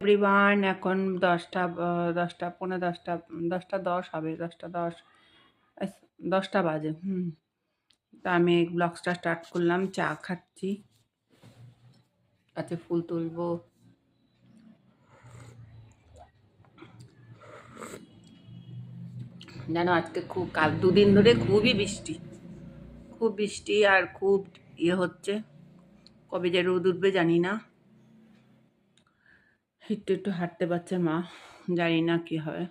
Everyone এখন দশটা দশটা পনেরো দশটা দশটা দশ হবে, দশটা দশ দশটা বাজে, হুম। তা আমি ব্লগসটা স্টার্ট করলাম, চা খাচ্ছি। আচ্ছা ফুল তুলবো। জানো, আজকে খুব কাল, দুদিন ধরে খুবই বৃষ্টি। খুব বৃষ্টি আর খুব ইয়ে হচ্ছে। কবে যে রোদ উঠবে জানি না। একটু একটু হাঁটতে পারছে মা, জানি না কি হবে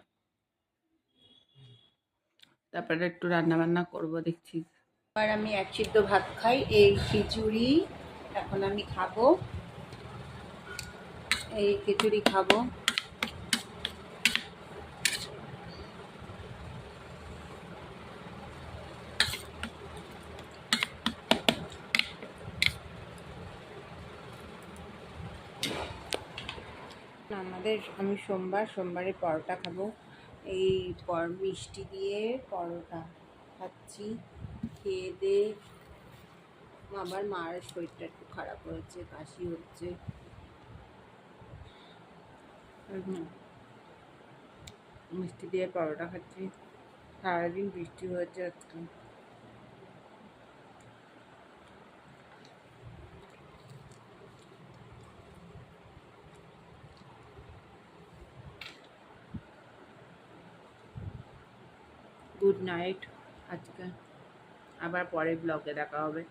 তারপরে একটু রান্না বান্না করব, দেখছি। আর আমি এক সিদ্ধ ভাত খাই, এই খিচুড়ি এখন আমি খাব। এই খিচুড়ি খাব। আমাদের, আমি সোমবার, সোমবারে পরোটা খাব। এই পর মিষ্টি দিয়ে পরোটা খাচ্ছি। খেয়ে দে। আবার মার শরীরটা একটু খারাপ হয়েছে, কাশি হচ্ছে। মিষ্টি দিয়ে পরোটা খাচ্ছি। সারাদিন বৃষ্টি হয়েছে আজকে গুড নাইট আজকে। আবার পরের ব্লগে দেখা হবে।